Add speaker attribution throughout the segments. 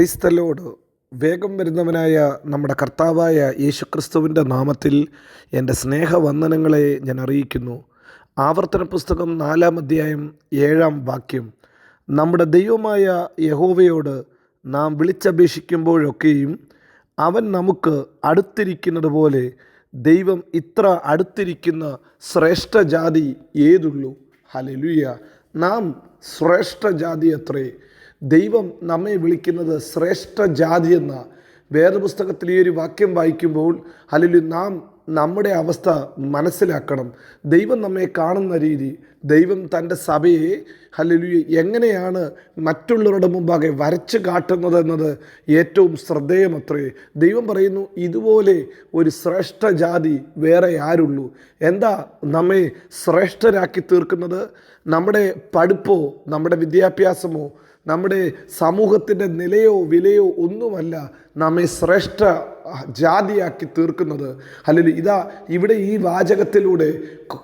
Speaker 1: ക്രൈസ്തലോട് വേഗം വരുന്നവനായ നമ്മുടെ കർത്താവായ യേശുക്രിസ്തുവിന്റെ നാമത്തിൽ എന്റെ സ്നേഹവന്ദനങ്ങളെ ഞാൻ അറിയിക്കുന്നു. ആവർത്തന പുസ്തകം നാലാം അധ്യായം ഏഴാം വാക്യം. നമ്മുടെ ദൈവമായ യഹോവയോട് നാം വിളിച്ചപേക്ഷിക്കുമ്പോഴൊക്കെയും അവൻ നമുക്ക് അടുത്തിരിക്കുന്നത് പോലെ ദൈവം ഇത്ര അടുത്തിരിക്കുന്ന ശ്രേഷ്ഠ ജാതി ഏതുള്ളൂ? ഹലലുയ നാം ശ്രേഷ്ഠ ജാതി അത്രേ. ദൈവം നമ്മെ വിളിക്കുന്നത് ശ്രേഷ്ഠ ജാതി എന്ന വേദപുസ്തകത്തിൽ ഈ ഒരു വാക്യം വായിക്കുമ്പോൾ അല്ലെങ്കിൽ നാം നമ്മുടെ അവസ്ഥ മനസ്സിലാക്കണം. ദൈവം നമ്മെ കാണുന്ന രീതി ദൈവം തന്റെ സഭയെ ഹല്ലേലൂയ എങ്ങനെയാണ് മറ്റുള്ളവരുടെ മുമ്പാകെ വരച്ച് കാട്ടുന്നത് എന്നത് ഏറ്റവും ശ്രദ്ധേയമത്രേ. ദൈവം പറയുന്നു ഇതുപോലെ ഒരു ശ്രേഷ്ഠ ജാതി വേറെ ആരുള്ളൂ. എന്താ നമ്മെ ശ്രേഷ്ഠരാക്കി തീർക്കുന്നത്? നമ്മുടെ പഠിപ്പോ നമ്മുടെ വിദ്യാഭ്യാസമോ നമ്മുടെ സമൂഹത്തിന്റെ നിലയോ വിലയോ ഒന്നുമല്ല നമ്മെ ശ്രേഷ്ഠ ജാതിയാക്കി തീർക്കുന്നത്. അല്ലെങ്കിൽ ഇതാ ഇവിടെ ഈ വാചകത്തിലൂടെ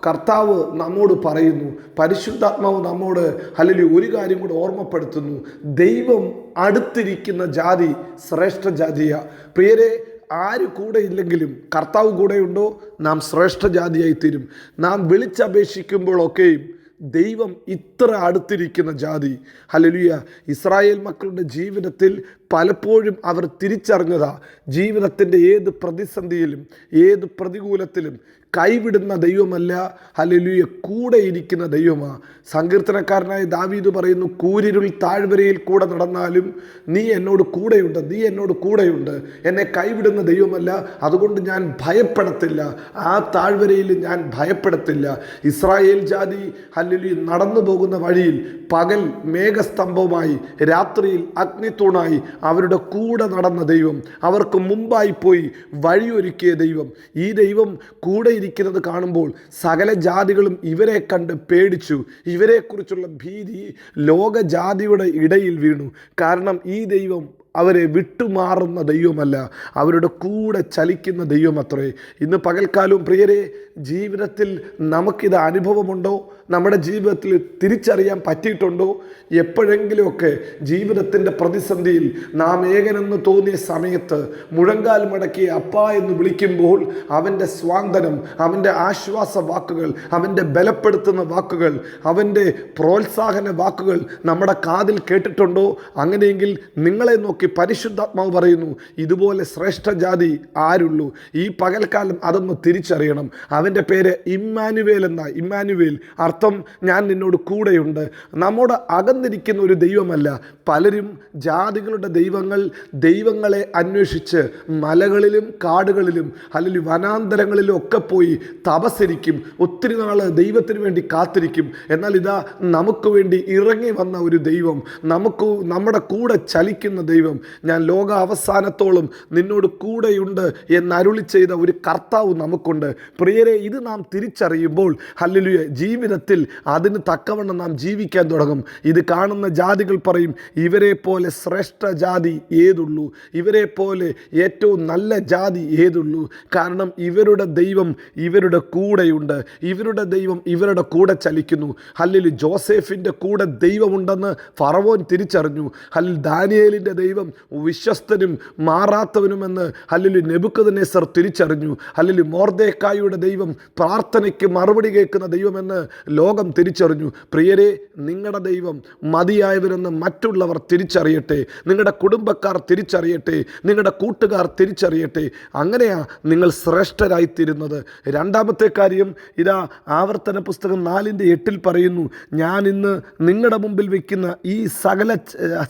Speaker 1: കർത്താവ് നമ്മോട് പറയുന്നു. പരിശുദ്ധാത്മാവ് നമ്മോട് അല്ലെങ്കിൽ ഒരു കാര്യം കൂടെ ഓർമ്മപ്പെടുത്തുന്നു. ദൈവം അടുത്തിരിക്കുന്ന ജാതി ശ്രേഷ്ഠ ജാതിയ. പ്രിയരെ ആര് കൂടെ ഇല്ലെങ്കിലും കർത്താവ് കൂടെയുണ്ടോ നാം ശ്രേഷ്ഠ ജാതിയായി തീരും. നാം വിളിച്ചപേക്ഷിക്കുമ്പോഴൊക്കെയും ദൈവം ഇത്ര അടുത്തിരിക്കുന്ന ജാതി. ഹലലുയ ഇസ്രായേൽ മക്കളുടെ ജീവിതത്തിൽ പലപ്പോഴും അവർ തിരിച്ചറിഞ്ഞതാ. ജീവിതത്തിന്റെ ഏത് പ്രതിസന്ധിയിലും ഏത് പ്രതികൂലത്തിലും കൈവിടുന്ന ദൈവമല്ല ഹലലുയ കൂടെ ഇരിക്കുന്ന ദൈവമാണ് സങ്കീർത്തനക്കാരനായ ദാവീദ് പറയുന്നു കൂരിരുൾ താഴ്വരയിൽ കൂടെ നടന്നാലും നീ എന്നോട് കൂടെയുണ്ട് നീ എന്നോട് കൂടെയുണ്ട്. എന്നെ കൈവിടുന്ന ദൈവമല്ല അതുകൊണ്ട് ഞാൻ ഭയപ്പെടത്തില്ല. ആ താഴ്വരയിൽ ഞാൻ ഭയപ്പെടത്തില്ല. ഇസ്രായേൽ ജാതി ഹല്ലുലി നടന്നു പോകുന്ന വഴിയിൽ പകൽ മേഘസ്തംഭവുമായി രാത്രിയിൽ അഗ്നിത്തൂണായി അവരുടെ കൂടെ നടന്ന ദൈവം അവർക്ക് മുമ്പായി പോയി വഴിയൊരുക്കിയ ദൈവം. ഈ ദൈവം കൂടെ ഇരിക്കുന്നത് കാണുമ്പോൾ സകല ജാതികളും ഇവരെ കണ്ട് പേടിച്ചു. ഇവരെക്കുറിച്ചുള്ള ഭീതി ലോകജാതിയുടെ ഇടയിൽ വീണു. കാരണം ഈ ദൈവം അവരെ വിട്ടുമാറുന്ന ദൈവമല്ല അവരുടെ കൂടെ ചലിക്കുന്ന ദൈവമത്രേ. ഇന്ന് പകൽക്കാലവും പ്രിയരെ ജീവിതത്തിൽ നമുക്കിത് അനുഭവമുണ്ടോ? നമ്മുടെ ജീവിതത്തിൽ തിരിച്ചറിയാൻ പറ്റിയിട്ടുണ്ടോ? എപ്പോഴെങ്കിലുമൊക്കെ ജീവിതത്തിന്റെ പ്രതിസന്ധിയിൽ നാം ഏകനെന്ന് തോന്നിയ സമയത്ത് മുഴങ്കാൽ മടക്കി അപ്പ എന്ന് വിളിക്കുമ്പോൾ അവന്റെ സ്വാന്തനം അവന്റെ ആശ്വാസ വാക്കുകൾ അവന്റെ ബലപ്പെടുത്തുന്ന വാക്കുകൾ അവന്റെ പ്രോത്സാഹന വാക്കുകൾ നമ്മുടെ കാതിൽ കേട്ടിട്ടുണ്ടോ? അങ്ങനെയെങ്കിൽ നിങ്ങളെ നോക്കി പരിശുദ്ധാത്മാവ് പറയുന്നു ഇതുപോലെ ശ്രേഷ്ഠ ജാതി ആരുള്ളൂ? ഈ പകൽക്കാലം അതൊന്ന് തിരിച്ചറിയണം. അവന്റെ പേര് ഇമ്മാനുവേൽ എന്ന. ഇമ്മാനുവേൽ അർത്ഥം ഞാൻ നിന്നോട് കൂടെയുണ്ട്. നമ്മോട് അകന്നിരിക്കുന്ന ഒരു ദൈവമല്ല. പലരും ജാതികളുടെ ദൈവങ്ങൾ ദൈവങ്ങളെ അന്വേഷിച്ച് മലകളിലും കാടുകളിലും അല്ലെങ്കിൽ വനാന്തരങ്ങളിലും ഒക്കെ പോയി തപസരിക്കും ഒത്തിരി നാൾ ദൈവത്തിന് വേണ്ടി കാത്തിരിക്കും. എന്നാൽ ഇതാ നമുക്ക് വേണ്ടി ഇറങ്ങി വന്ന ഒരു ദൈവം നമുക്ക് നമ്മുടെ കൂടെ ചലിക്കുന്ന ദൈവം ഞാൻ ലോക അവസാനത്തോളം നിന്നോട് കൂടെയുണ്ട് എന്ന് അരുളി ചെയ്ത ഒരു കർത്താവ് നമുക്കുണ്ട്. പ്രിയരെ ഇത് നാം തിരിച്ചറിയുമ്പോൾ ഹല്ലുയ ജീവിതത്തിൽ അതിന് തക്കവണ്ണം നാം ജീവിക്കാൻ തുടങ്ങും. ഇത് കാണുന്ന ജാതികൾ പറയും ഇവരെ പോലെ ശ്രേഷ്ഠ ജാതി ഏതുള്ളൂ? ഇവരെ പോലെ ഏറ്റവും നല്ല ജാതി ഏതുള്ളൂ? കാരണം ഇവരുടെ ദൈവം ഇവരുടെ കൂടെയുണ്ട്. ഇവരുടെ ദൈവം ഇവരുടെ കൂടെ ചലിക്കുന്നു. ഹല്ലിൽ ജോസഫിന്റെ കൂടെ ദൈവമുണ്ടെന്ന് ഫറവോൻ തിരിച്ചറിഞ്ഞു. ഹല്ലിൽ ദാനിയേലിന്റെ ദൈവം വിശ്വസ്തനും മാറാത്തവനുമെന്ന് ഹല്ലിൽ നെബുക്കദനേസർ തിരിച്ചറിഞ്ഞു. അല്ലെങ്കിൽ മോർദേക്കായുടെ ദൈവം പ്രാർത്ഥനയ്ക്ക് മറുപടി കേൾക്കുന്ന ദൈവമെന്ന് ലോകം തിരിച്ചറിഞ്ഞു. പ്രിയരെ നിങ്ങളുടെ ദൈവം മതിയായവരെന്ന് മറ്റുള്ളവർ തിരിച്ചറിയട്ടെ. നിങ്ങളുടെ കുടുംബക്കാർ തിരിച്ചറിയട്ടെ. നിങ്ങളുടെ കൂട്ടുകാർ തിരിച്ചറിയട്ടെ. അങ്ങനെയാ നിങ്ങൾ ശ്രേഷ്ഠരായിത്തീരുന്നത്. രണ്ടാമത്തെ കാര്യം ഇതാ ആവർത്തന പുസ്തകം നാലിന്റെ എട്ടിൽ പറയുന്നു ഞാൻ ഇന്ന് നിങ്ങളുടെ മുമ്പിൽ വയ്ക്കുന്ന ഈ സകല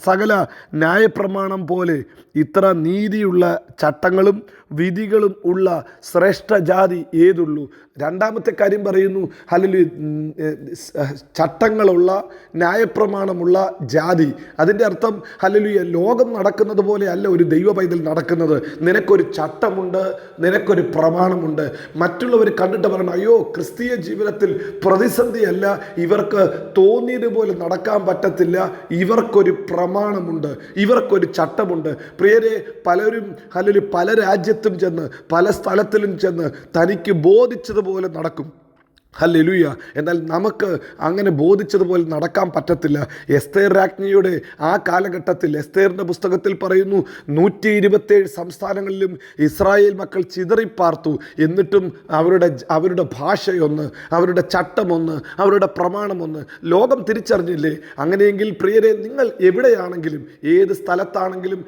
Speaker 1: സകല ന്യായപ്രമാണം പോലെ ഇത്ര നീതിയുള്ള ചട്ടങ്ങളും വിധികളും ഉള്ള ശ്രേഷ്ഠ ജാതി ഏതുള്ളൂ? രണ്ടാമത്തെ കാര്യം പറയുന്നു അല്ലെങ്കിൽ ചട്ടങ്ങളുള്ള ന്യായപ്രമാണമുള്ള ജാതി. അതിന്റെ അർത്ഥം ഹലലുയ ലോകം നടക്കുന്നത് പോലെ അല്ല ഒരു ദൈവ പൈതൽ നടക്കുന്നത്. നിനക്കൊരു ചട്ടമുണ്ട് നിനക്കൊരു പ്രമാണമുണ്ട്. മറ്റുള്ളവർ കണ്ടിട്ട് പറയണം അയ്യോ ക്രിസ്തീയ ജീവിതത്തിൽ പ്രതിസന്ധിയല്ല ഇവർക്ക് തോന്നിയതുപോലെ നടക്കാൻ പറ്റത്തില്ല ഇവർക്കൊരു പ്രമാണമുണ്ട് ഇവർക്കൊരു ചട്ടമുണ്ട്. പ്രിയരെ പലരും അല്ലെങ്കിൽ പല രാജ്യത്തും ചെന്ന് പല സ്ഥലത്തിലും ചെന്ന് തനിക്ക് ബോധിച്ചതുപോലെ നടക്കും. ഹല്ലേലൂയ. എന്നാൽ നമുക്ക് അങ്ങനെ ബോധിച്ചതുപോലെ നടക്കാൻ പറ്റത്തില്ല. എസ്തേർ രാജ്ഞിയുടെ ആ കാലഘട്ടത്തിൽ എസ്തേറിന്റെ പുസ്തകത്തിൽ പറയുന്നു നൂറ്റി ഇരുപത്തേഴ് സംസ്ഥാനങ്ങളിലും ഇസ്രായേൽ മക്കൾ ചിതറിപ്പാർത്തു. എന്നിട്ടും അവരുടെ അവരുടെ ഭാഷയൊന്ന് അവരുടെ ചട്ടമൊന്ന് അവരുടെ പ്രമാണമൊന്ന് ലോകം തിരിച്ചറിഞ്ഞില്ലേ? അങ്ങനെയെങ്കിൽ പ്രിയരെ നിങ്ങൾ എവിടെയാണെങ്കിലും ഏത് സ്ഥലത്താണെങ്കിലും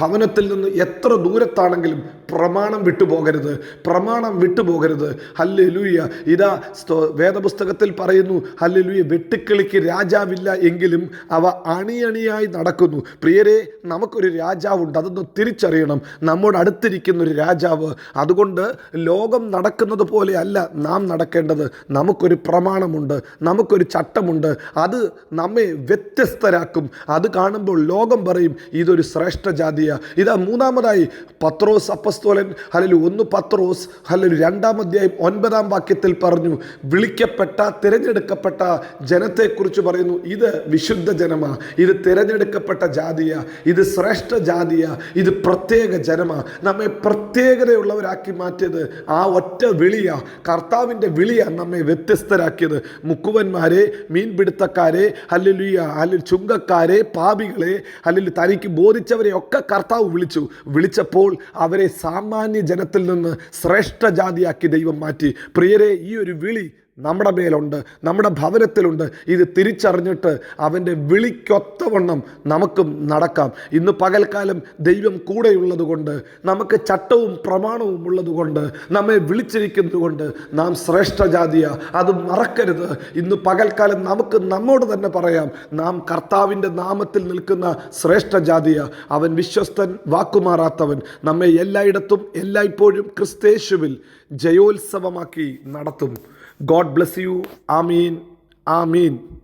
Speaker 1: ഭവനത്തിൽ നിന്ന് എത്ര ദൂരത്താണെങ്കിലും പ്രമാണം വിട്ടുപോകരുത്. പ്രമാണം വിട്ടുപോകരുത്. ഹല്ലേലൂയ. ഇതാ വേദപുസ്തകത്തിൽ പറയുന്നു ഹല്ലേലൂയ വെട്ടുക്കിളിക്ക് രാജാവില്ല എങ്കിലും അവ അണിയണിയായി നടക്കുന്നു. പ്രിയരെ നമുക്കൊരു രാജാവുണ്ട് അതൊന്ന് തിരിച്ചറിയണം. നമ്മുടെ അടുത്തിരിക്കുന്ന ഒരു രാജാവ്. അതുകൊണ്ട് ലോകം നടക്കുന്നത് പോലെ അല്ല നാം നടക്കേണ്ടത്. നമുക്കൊരു പ്രമാണമുണ്ട് നമുക്കൊരു ചട്ടമുണ്ട്. അത് നമ്മെ വ്യത്യസ്തരാക്കും. അത് കാണുമ്പോൾ ലോകം പറയും ഇതൊരു ശ്രേഷ്ഠ ജാതിയാണ് ഇതാ മൂന്നാമതായി പത്രോസ് അപ്പസ്തോലൻ ഹലലു ഒന്ന് പത്രോസ് ഹലലു രണ്ടാം അധ്യായം ഒൻപതാം വാക്യത്തിൽ പറഞ്ഞു വിളിക്കപ്പെട്ട തിരഞ്ഞെടുക്കപ്പെട്ട ജനത്തെക്കുറിച്ച് പറയുന്നു ഇത് വിശുദ്ധ ജനമാ ഇത് തിരഞ്ഞെടുക്കപ്പെട്ട ജാതിയ ഇത് ശ്രേഷ്ഠ ജാതിയ ഇത് പ്രത്യേക ജനമാ. നമ്മെ പ്രത്യേകതയുള്ളവരാക്കി മാറ്റിയത് ആ ഒറ്റ വിളിയാണ് കർത്താവിന്റെ വിളിയാണ് നമ്മെ വ്യത്യസ്തരാക്കിയത്. മുക്കുവന്മാരെ മീൻപിടുത്തക്കാരെ അല്ലെങ്കിൽ അല്ലെങ്കിൽ ചുങ്കക്കാരെ പാപികളെ അല്ലെങ്കിൽ തനിക്ക് ബോധിച്ചവരെ ഒക്കെ കർത്താവ് വിളിച്ചു. വിളിച്ചപ്പോൾ അവരെ സാമാന്യ ജനത്തിൽ നിന്ന് ശ്രേഷ്ഠ ജാതിയാക്കി ദൈവം മാറ്റി. പ്രിയരെ ഈ ഒരു വിളി നമ്മുടെ മേലുണ്ട് നമ്മുടെ ഭവനത്തിലുണ്ട്. ഇത് തിരിച്ചറിഞ്ഞിട്ട് അവന്റെ വിളിക്കൊത്തവണ്ണം നമുക്കും നടക്കാം. ഇന്ന് പകൽക്കാലം ദൈവം കൂടെയുള്ളത് കൊണ്ട് നമുക്ക് ചട്ടവും പ്രമാണവും ഉള്ളതുകൊണ്ട് നമ്മെ വിളിച്ചിരിക്കുന്നതുകൊണ്ട് നാം ശ്രേഷ്ഠ ജാതിയ അത് മറക്കരുത്. ഇന്ന് പകൽക്കാലം നമുക്ക് നമ്മോട് തന്നെ പറയാം നാം കർത്താവിന്റെ നാമത്തിൽ നിൽക്കുന്ന ശ്രേഷ്ഠ ജാതിയ അവൻ വിശ്വസ്തൻ വാക്കുമാറാത്തവൻ. നമ്മെ എല്ലായിടത്തും എല്ലായ്പ്പോഴും ക്രിസ്തേശുവിൽ ജയോത്സവമാക്കി നടത്തും. God bless you. Amin. Amin.